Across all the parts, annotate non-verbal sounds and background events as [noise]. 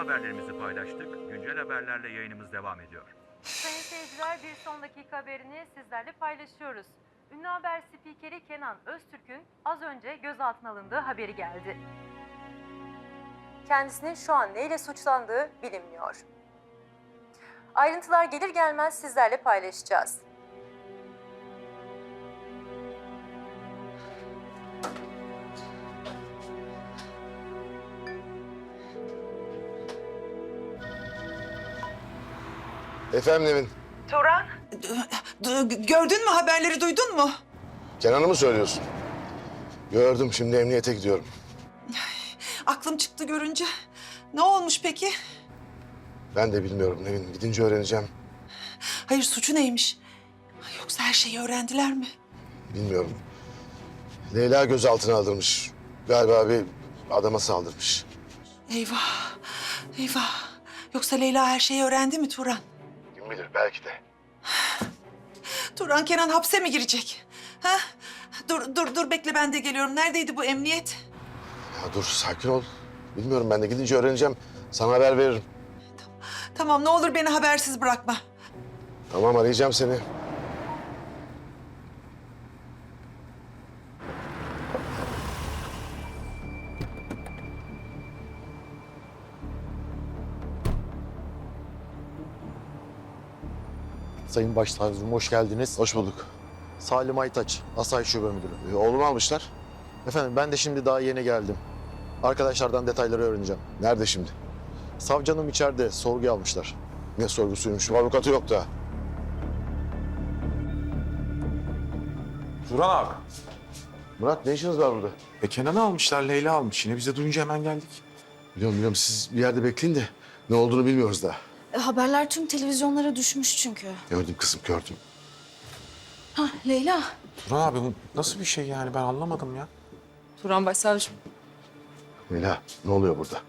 haberlerimizi paylaştık. Güncel haberlerle yayınımız devam ediyor. Sayın seyirciler bir son dakika haberini sizlerle paylaşıyoruz. Ünlü haber spikeri Kenan Öztürk'ün az önce gözaltına alındığı haberi geldi. Kendisinin şu an neyle suçlandığı bilinmiyor. Ayrıntılar gelir gelmez sizlerle paylaşacağız. Efendim Nevin, Turan? Gördün mü haberleri duydun mu? Kenan'ı mı söylüyorsun? Gördüm, şimdi emniyete gidiyorum. Aklım çıktı görünce. Ne olmuş peki? Ben de bilmiyorum Nevin, gidince öğreneceğim. Hayır suçu neymiş? Yoksa her şeyi öğrendiler mi? Bilmiyorum. Leyla gözaltına aldırmış. Galiba bir adama saldırmış. Eyvah, eyvah. Yoksa Leyla her şeyi öğrendi mi Turan? Kim bilir, belki de. Turan Kenan hapse mi girecek? Ha? Dur, dur, dur bekle ben de geliyorum. Neredeydi bu emniyet? Ya dur, sakin ol. Bilmiyorum, ben de gidince öğreneceğim. Sana haber veririm. Tamam ne olur beni habersiz bırakma. Tamam, arayacağım seni. Sayın Başsavcım hoş geldiniz. Hoş bulduk. Salim Aytaç, Asayiş Şube Müdürü. Ee, oğlumu almışlar. Efendim ben de şimdi daha yeni geldim. Arkadaşlardan detayları öğreneceğim. Nerede şimdi? Savcı hanım içeride sorguya almışlar. Ne sorgusuymuş, avukatı yok da. Turan abi. Murat, ne işiniz var burada? E Kenan'ı almışlar, Leyla almış. Yine biz de duyunca hemen geldik. Biliyorum, biliyorum. Siz bir yerde bekleyin de ne olduğunu bilmiyoruz daha. E, Haberler tüm televizyonlara düşmüş çünkü. Gördüm kızım, gördüm. Ha Leyla. Turan abi bu nasıl bir şey yani ben anlamadım ya. Turan Başsavcım, Leyla, ne oluyor burada?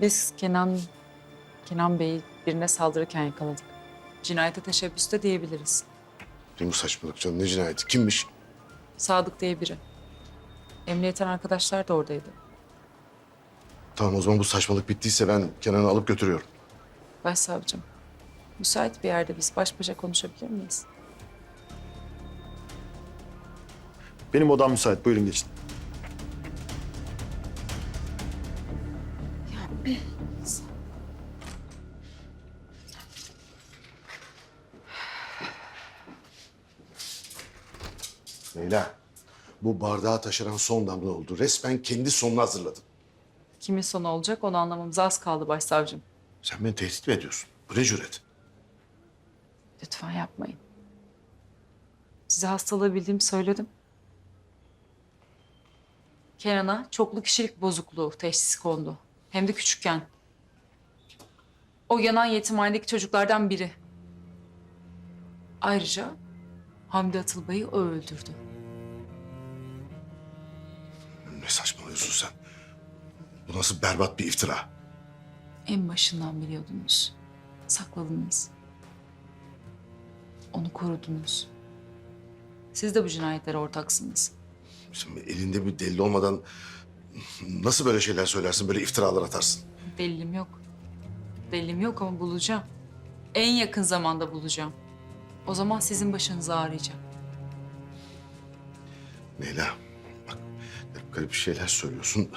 biz Kenan Kenan Bey'i birine saldırırken yakaladık. Cinayete teşebbüs de diyebiliriz. Ne bu saçmalık canım, ne cinayeti? Kimmiş? Sadık diye biri. Emniyetten arkadaşlar da oradaydı. Tamam o zaman bu saçmalık bittiyse ben Kenan'ı alıp götürüyorum. Başsavcım, müsait bir yerde biz baş başa konuşabilir miyiz? Benim odam müsait. Buyurun geçin. Leyla, bu bardağı taşıran son damla oldu. Resmen kendi sonunu hazırladım. Kimin sonu olacak onu anlamamıza az kaldı başsavcım. Sen beni tehdit mi ediyorsun? Bu ne cüret? Lütfen yapmayın. Size hastalığı bildiğimi söyledim. Kenan'a çoklu kişilik bozukluğu teşhisi kondu. Hem de küçükken. O yanan yetimhanedeki çocuklardan biri. Ayrıca Hamdi Atılbay'ı o öldürdü. Ne saçmalıyorsun sen? Bu nasıl berbat bir iftira? En başından biliyordunuz. Sakladınız. Onu korudunuz. Siz de bu cinayetlere ortaksınız. Sen elinde bir delil olmadan nasıl böyle şeyler söylersin, böyle iftiralar atarsın? Delilim yok. Delilim yok ama bulacağım. En yakın zamanda bulacağım. O zaman sizin başınız ağrıyacak. Leyla, bak garip garip şeyler söylüyorsun.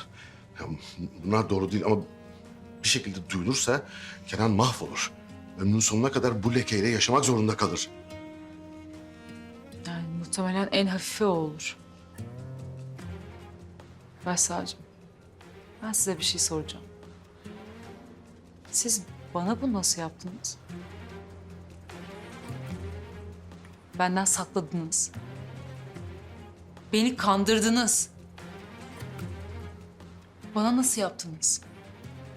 Ya, bunlar doğru değil ama bir şekilde duyulursa Kenan mahvolur. Ömrünün sonuna kadar bu lekeyle yaşamak zorunda kalır. Yani muhtemelen en hafifi o olur. Başsavcım, ben size bir şey soracağım. Siz bana bunu nasıl yaptınız? Benden sakladınız. Beni kandırdınız. Bana nasıl yaptınız?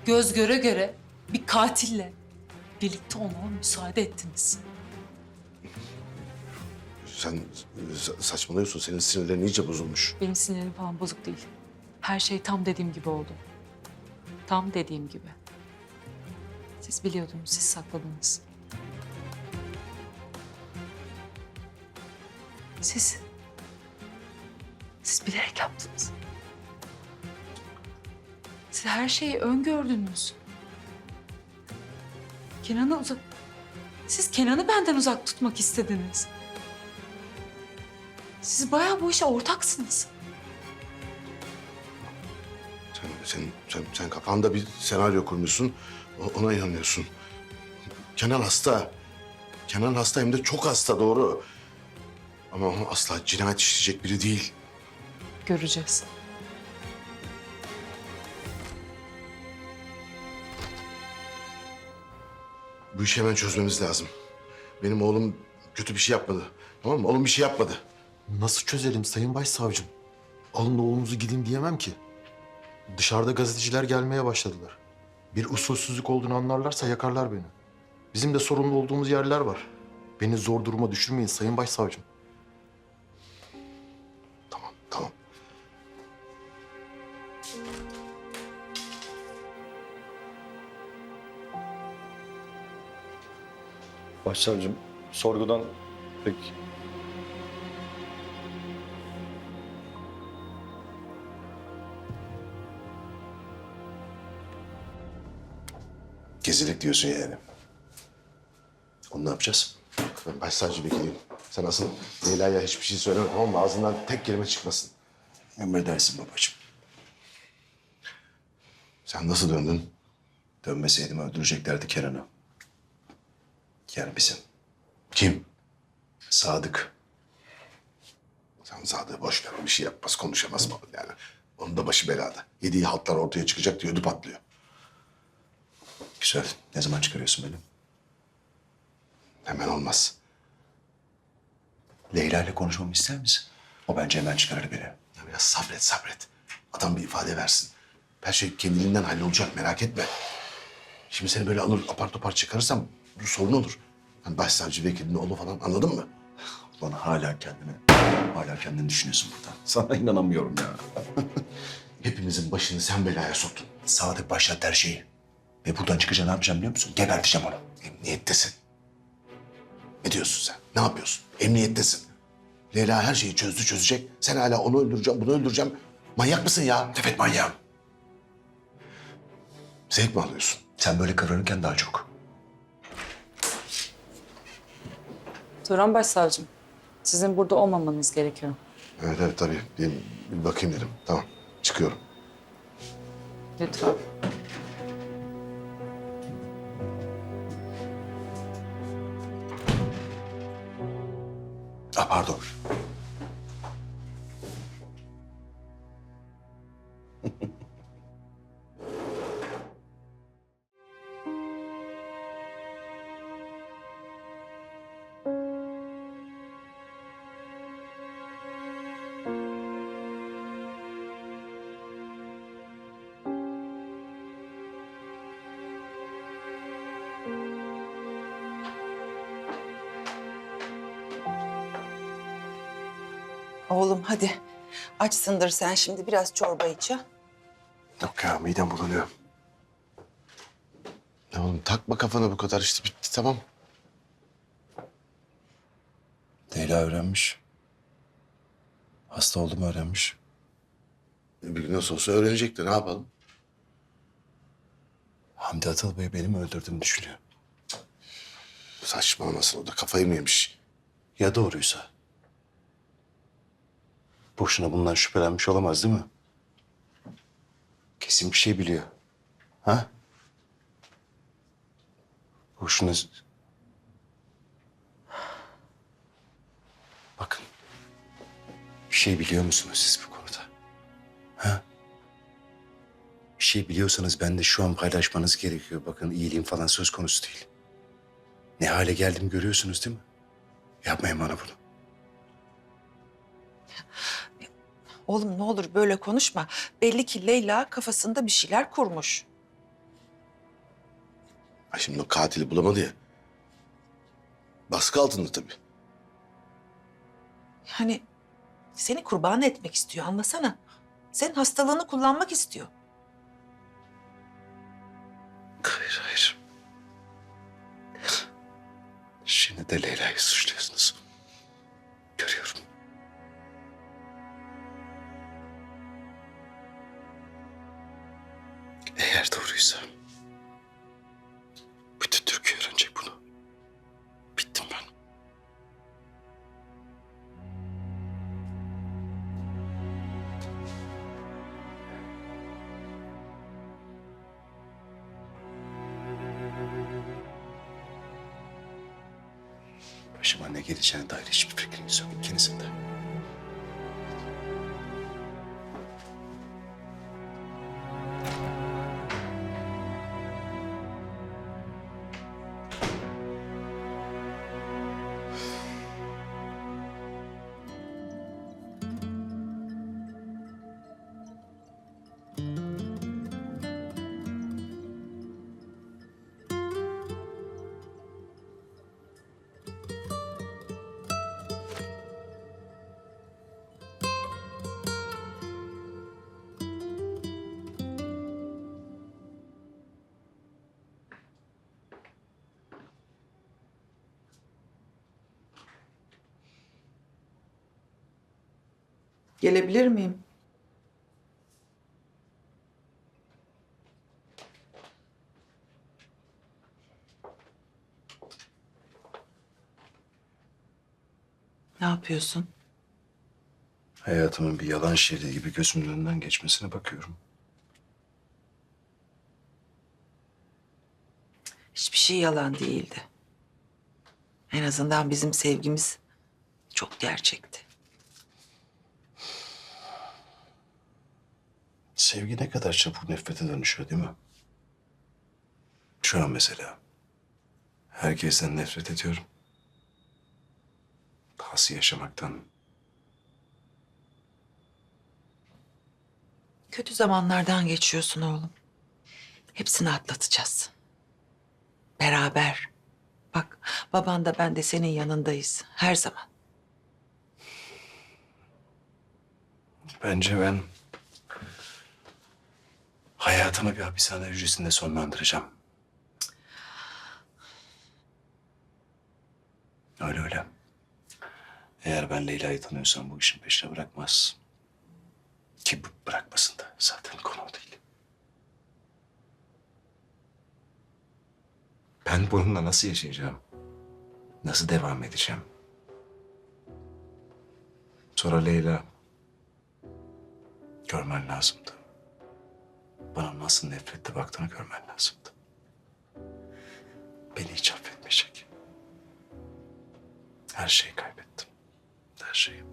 Göz göre göre bir katille birlikte olmama müsaade ettiniz. Sen sa- saçmalıyorsun. Senin sinirlerin iyice bozulmuş. Benim sinirim falan bozuk değil. Her şey tam dediğim gibi oldu. Tam dediğim gibi. Siz biliyordunuz, siz sakladınız. Siz... Siz bilerek yaptınız. Siz her şeyi öngördünüz. Kenan'ı uzak... Siz Kenan'ı benden uzak tutmak istediniz. Siz bayağı bu işe ortaksınız. Sen, sen, sen, sen kafanda bir senaryo kurmuşsun. o- Ona inanıyorsun. Kenan hasta. Kenan hasta hem de çok hasta doğru. Ama o asla cinayet işleyecek biri değil. Göreceğiz. Bu işi hemen çözmemiz lazım. Benim oğlum kötü bir şey yapmadı. Tamam mı? Oğlum bir şey yapmadı. Nasıl çözelim Sayın Başsavcım? Alın oğlunuzu gidin diyemem ki. Dışarıda gazeteciler gelmeye başladılar. Bir usulsüzlük olduğunu anlarlarsa yakarlar beni. Bizim de sorumlu olduğumuz yerler var. Beni zor duruma düşürmeyin Sayın Başsavcım. Başsavcım sorgudan pek Gezilik diyorsun yani. Onu ne yapacağız? Ben başsavcı vekiliyim. Sen asıl Leyla'ya hiçbir şey söyleme tamam mı? Ağzından tek kelime çıkmasın. Emredersin babacığım. Sen nasıl döndün? Dönmeseydim öldüreceklerdi Kenan'ı. Yani bizim. Kim? Sadık. Sen Sadık'ı boş ver. O bir şey yapmaz, konuşamaz falan yani. Onun da başı belada. Yediği haltlar ortaya çıkacak diye ödü patlıyor. Güzel. Ne zaman çıkarıyorsun beni? Hemen olmaz. Leyla ile konuşmamı ister misin? O bence hemen çıkarır beni. Ya biraz sabret, sabret. Adam bir ifade versin. Her şey kendiliğinden hallolacak, merak etme. Şimdi seni böyle alır apar topar çıkarırsam bu sorun olur. Hani başsavcı vekilinin oğlu falan anladın mı? Ulan hala kendini, hala kendini düşünüyorsun burada. Sana inanamıyorum ya. [laughs] Hepimizin başını sen belaya soktun. Sadık başlattı her şeyi. Ve buradan çıkınca ne yapacağım biliyor musun? Geberteceğim onu. Emniyettesin. Ne diyorsun sen? Ne yapıyorsun? Emniyettesin. Leyla her şeyi çözdü çözecek. Sen hala onu öldüreceğim, bunu öldüreceğim. Manyak mısın ya? Evet manyağım. Zevk mi alıyorsun? Sen böyle kıvranırken daha çok. Turan Başsavcım, sizin burada olmamanız gerekiyor. Evet evet tabii. Bir, bir bakayım dedim. Tamam. Çıkıyorum. Lütfen. Ah pardon. Oğlum hadi. Açsındır sen şimdi biraz çorba iç. Yok ya midem bulanıyor. Ya oğlum takma kafana bu kadar işte bitti tamam. Leyla öğrenmiş. Hasta olduğumu öğrenmiş. Bir gün nasıl olsa öğrenecekti ne yapalım? Hamdi Bey benim öldürdüğümü düşünüyor. Saçmalamasın o da kafayı mı yemiş? Ya doğruysa? Boşuna bundan şüphelenmiş olamaz değil mi? Kesin bir şey biliyor. Ha? Boşuna... Bakın. Bir şey biliyor musunuz siz bu konuda? Ha? Bir şey biliyorsanız ben de şu an paylaşmanız gerekiyor. Bakın iyiliğim falan söz konusu değil. Ne hale geldim görüyorsunuz değil mi? Yapmayın bana bunu. Oğlum ne olur böyle konuşma. Belli ki Leyla kafasında bir şeyler kurmuş. Ay şimdi o katili bulamadı ya. Baskı altında tabii. Yani seni kurban etmek istiyor anlasana. Senin hastalığını kullanmak istiyor. Hayır, hayır. Şimdi de Leyla'yı suçluyorsunuz. Görüyorum. Başıma ne geleceğine dair hiçbir fikriniz yok ikinizin de. Gelebilir miyim? Ne yapıyorsun? Hayatımın bir yalan şeridi gibi gözümün önünden geçmesine bakıyorum. Hiçbir şey yalan değildi. En azından bizim sevgimiz çok gerçekti. Sevgi ne kadar çabuk nefrete dönüşüyor değil mi? Şu an mesela. Herkesten nefret ediyorum. Dahası yaşamaktan. Kötü zamanlardan geçiyorsun oğlum. Hepsini atlatacağız. Beraber. Bak baban da ben de senin yanındayız her zaman. Bence ben hayatımı bir hapishane hücresinde sonlandıracağım. Öyle öyle. Eğer ben Leyla'yı tanıyorsam bu işin peşine bırakmaz. Ki bırakmasın da zaten konu değil. Ben bununla nasıl yaşayacağım? Nasıl devam edeceğim? Sonra Leyla görmen lazımdı. Bana nasıl nefretle baktığını görmen lazımdı. Beni hiç affetmeyecek. Her şeyi kaybettim. Her şeyi.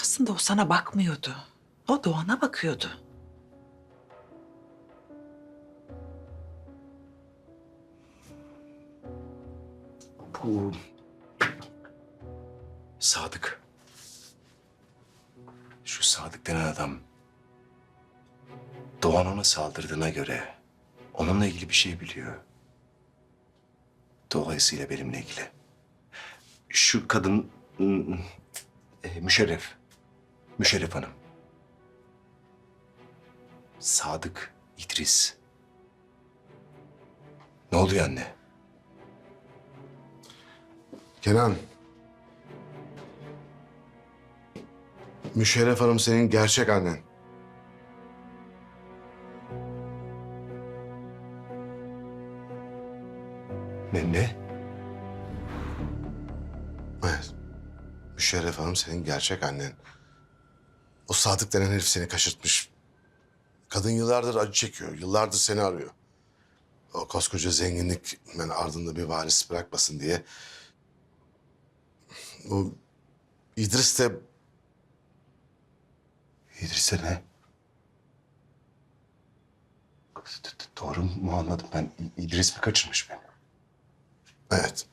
Aslında o sana bakmıyordu. O Doğan'a bakıyordu. Bu... Sadık. Sadık denen adam... Doğan ona saldırdığına göre... Onunla ilgili bir şey biliyor. Dolayısıyla benimle ilgili. Şu kadın... e, Müşerref. Müşerref Hanım. Sadık, İdris. Ne oluyor anne? Kenan. Müşerref Hanım senin gerçek annen. Ne? ne? Evet. Müşerref Hanım senin gerçek annen. O Sadık denen herif seni kaçırtmış. Kadın yıllardır acı çekiyor. Yıllardır seni arıyor. O koskoca zenginlik yani ardında bir varis bırakmasın diye. O İdris de İdris'e ne? Doğru mu anladım ben? İdris mi kaçırmış beni? evet.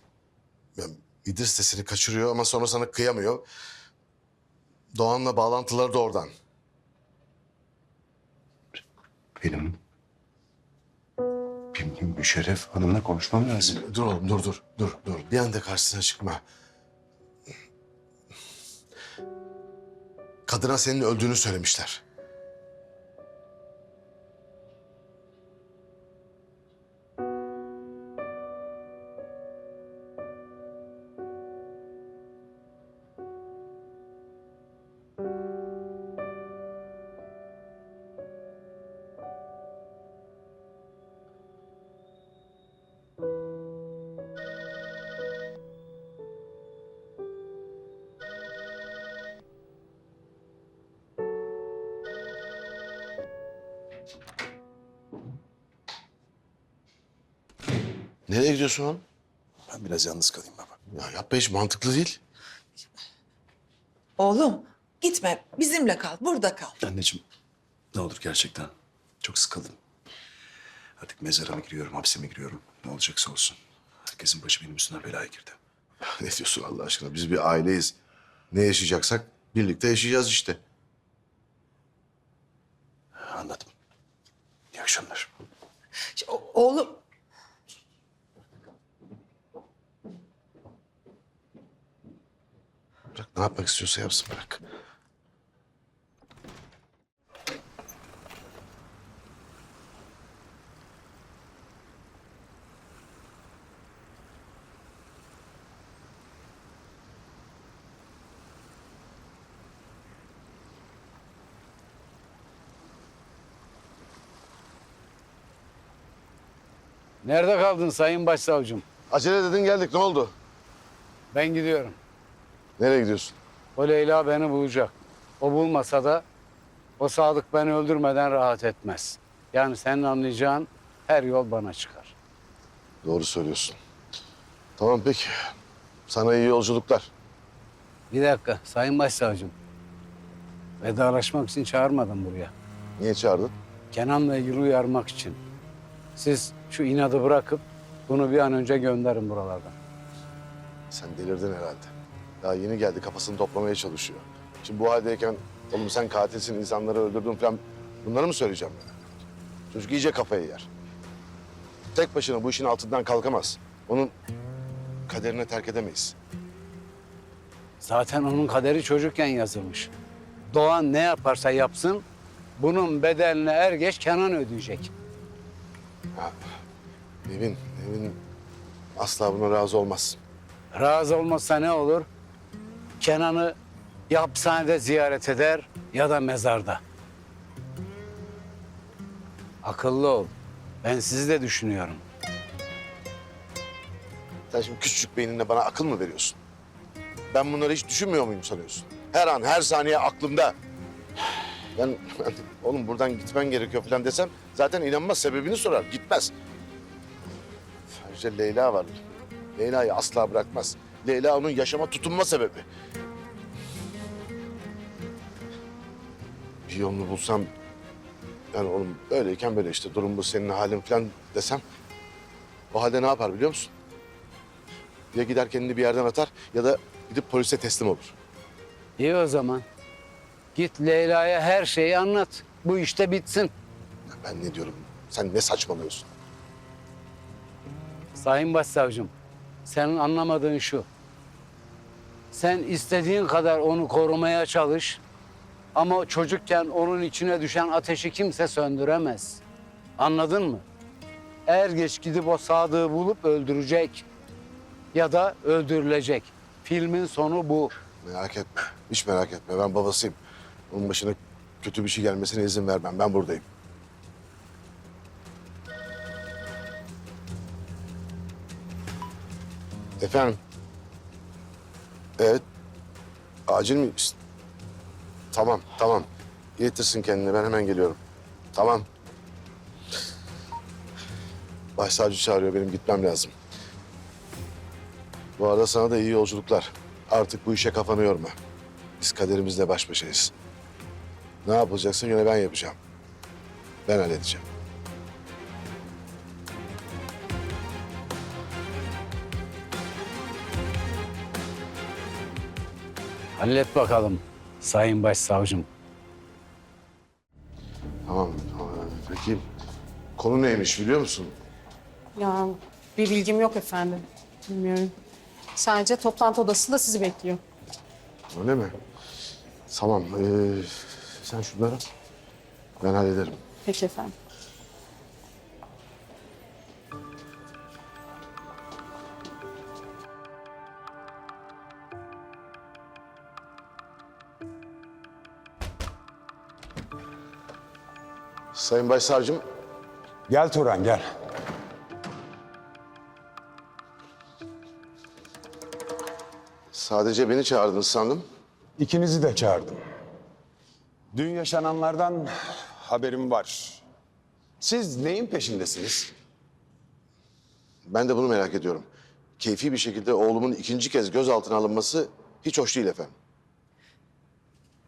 İdris de seni kaçırıyor ama sonra sana kıyamıyor. Doğan'la bağlantıları da oradan. Benim... Benim Müşerref Hanım'la konuşmam lazım. Dur oğlum dur dur dur dur. Bir anda karşısına çıkma. Kadına senin öldüğünü söylemişler. Nereye gidiyorsun oğlum? Ben biraz yalnız kalayım baba. Ya yapma hiç mantıklı değil. Oğlum gitme bizimle kal burada kal. Anneciğim ne olur gerçekten çok sıkıldım. Artık mezara mı giriyorum, hapse mi giriyorum? Ne olacaksa olsun. Herkesin başı benim üstüne belaya girdi. [laughs] Ne diyorsun Allah aşkına? Biz bir aileyiz. Ne yaşayacaksak birlikte yaşayacağız işte. Anladım. İyi akşamlar. O- Oğlum Bırak ne yapmak istiyorsa yapsın bırak. Nerede kaldın Sayın Başsavcım? Acele dedin geldik ne oldu? Ben gidiyorum. Nereye gidiyorsun? O Leyla beni bulacak. O bulmasa da o Sadık beni öldürmeden rahat etmez. Yani senin anlayacağın her yol bana çıkar. Doğru söylüyorsun. Tamam peki. Sana iyi yolculuklar. Bir dakika Sayın Başsavcım. Vedalaşmak için çağırmadım buraya. Niye çağırdın? Kenan'la ilgili uyarmak için. Siz şu inadı bırakıp bunu bir an önce gönderin buralardan. Sen delirdin herhalde. Daha yeni geldi kafasını toplamaya çalışıyor. Şimdi bu haldeyken oğlum sen katilsin insanları öldürdün falan bunları mı söyleyeceğim ben? Çocuk iyice kafayı yer. Tek başına bu işin altından kalkamaz. Onun kaderine terk edemeyiz. Zaten onun kaderi çocukken yazılmış. Doğan ne yaparsa yapsın bunun bedelini er geç Kenan ödeyecek. Nevin, Nevin asla buna razı olmaz. Razı olmazsa ne olur? Kenan'ı ya hapishanede ziyaret eder ya da mezarda. Akıllı ol. Ben sizi de düşünüyorum. Sen şimdi küçücük beyninle bana akıl mı veriyorsun? Ben bunları hiç düşünmüyor muyum sanıyorsun? Her an, her saniye aklımda. Ben, ben oğlum buradan gitmen gerekiyor falan desem zaten inanmaz, sebebini sorar, gitmez. Ayrıca Leyla var. Leyla'yı asla bırakmaz. Leyla onun yaşama tutunma sebebi. Bir yolunu bulsam... Yani oğlum öyleyken böyle işte durum bu senin halin falan desem... O halde ne yapar biliyor musun? Ya gider kendini bir yerden atar ya da gidip polise teslim olur. İyi o zaman. Git Leyla'ya her şeyi anlat. Bu işte bitsin. Ya ben ne diyorum? Sen ne saçmalıyorsun? Sayın Başsavcım, senin anlamadığın şu. Sen istediğin kadar onu korumaya çalış. Ama çocukken onun içine düşen ateşi kimse söndüremez. Anladın mı? Er geç gidip o Sadık'ı bulup öldürecek. Ya da öldürülecek. Filmin sonu bu. Merak etme. Hiç merak etme. Ben babasıyım. Onun başına kötü bir şey gelmesine izin vermem. Ben buradayım. Efendim? Evet. Acil mi? Şişt. Tamam, tamam. İletirsin kendini. Ben hemen geliyorum. Tamam. Başsavcı çağırıyor. Benim gitmem lazım. Bu arada sana da iyi yolculuklar. Artık bu işe kafanı yorma. Biz kaderimizle baş başayız. Ne yapılacaksa yine ben yapacağım. Ben halledeceğim. Hallet bakalım Sayın Başsavcım. Tamam. tamam. Peki konu neymiş biliyor musun? Ya bir bilgim yok efendim. Bilmiyorum. Sadece toplantı odasında sizi bekliyor. Öyle mi? Tamam. Ee, sen şunları ben hallederim. Peki efendim. Sayın Başsavcım, Gel Turan gel. sadece beni çağırdınız sandım. İkinizi de çağırdım. Dün yaşananlardan haberim var. Siz neyin peşindesiniz? Ben de bunu merak ediyorum. Keyfi bir şekilde oğlumun ikinci kez gözaltına alınması hiç hoş değil efendim.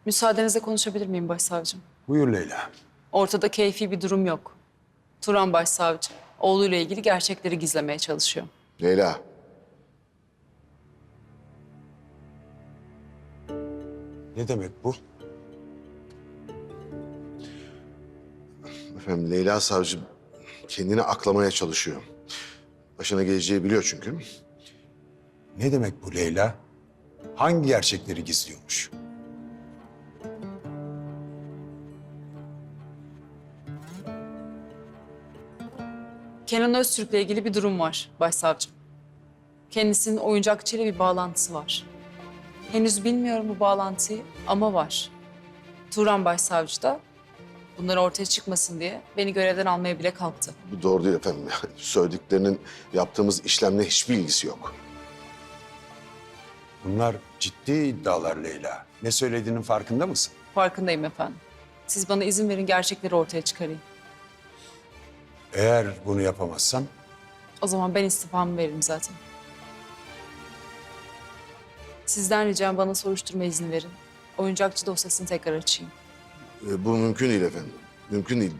Müsaadenizle konuşabilir miyim başsavcım? Buyur Leyla. Ortada keyfi bir durum yok. Turan başsavcı oğluyla ilgili gerçekleri gizlemeye çalışıyor. Leyla. Ne demek bu? Efendim Leyla savcı kendini aklamaya çalışıyor. Başına geleceği biliyor çünkü. Ne demek bu Leyla? Hangi gerçekleri gizliyormuş? Kenan Öztürk'le ilgili bir durum var başsavcım. Kendisinin oyuncakçıyla bir bağlantısı var. Henüz bilmiyorum bu bağlantıyı ama var. Turan başsavcı da bunlar ortaya çıkmasın diye beni görevden almaya bile kalktı. Bu doğru değil efendim. Söylediklerinin yaptığımız işlemle hiçbir ilgisi yok. Bunlar ciddi iddialar Leyla. Ne söylediğinin farkında mısın? Farkındayım efendim. Siz bana izin verin gerçekleri ortaya çıkarayım. Eğer bunu yapamazsan O zaman ben istifamı veririm zaten. Sizden ricam bana soruşturma izni verin. Oyuncakçı dosyasını tekrar açayım. Ee, Bu mümkün değil efendim. Mümkün değil.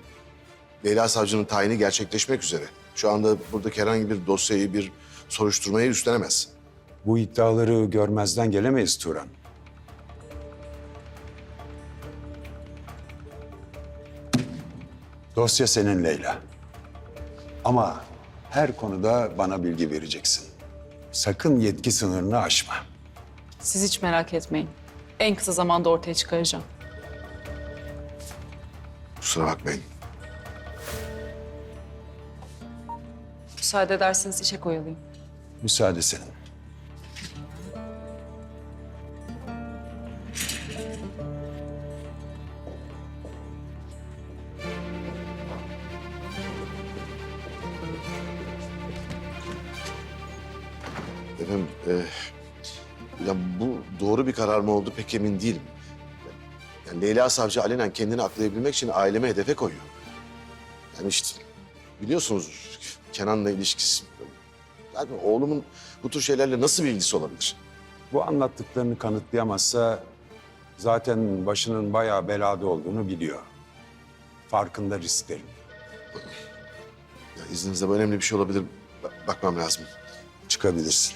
Leyla savcının tayini gerçekleşmek üzere. Şu anda buradaki herhangi bir dosyayı, bir soruşturmayı üstlenemez. bu iddiaları görmezden gelemeyiz Turan. Dosya senin Leyla. Ama her konuda bana bilgi vereceksin. Sakın yetki sınırını aşma. Siz hiç merak etmeyin. En kısa zamanda ortaya çıkaracağım. Kusura bakmayın. Müsaade ederseniz işe koyulayım. Müsaade senin. Ya bu doğru bir karar mı oldu pek emin değilim. Yani Leyla Savcı alenen kendini aklayabilmek için aileme hedefe koyuyor. Yani işte biliyorsunuz Kenan'la ilişkisi. Yani oğlumun bu tür şeylerle nasıl bir ilgisi olabilir? Bu anlattıklarını kanıtlayamazsa zaten başının bayağı belada olduğunu biliyor. Farkında risklerin. Ya izninizle bu önemli bir şey olabilir. Ba- Bakmam lazım. Çıkabilirsin.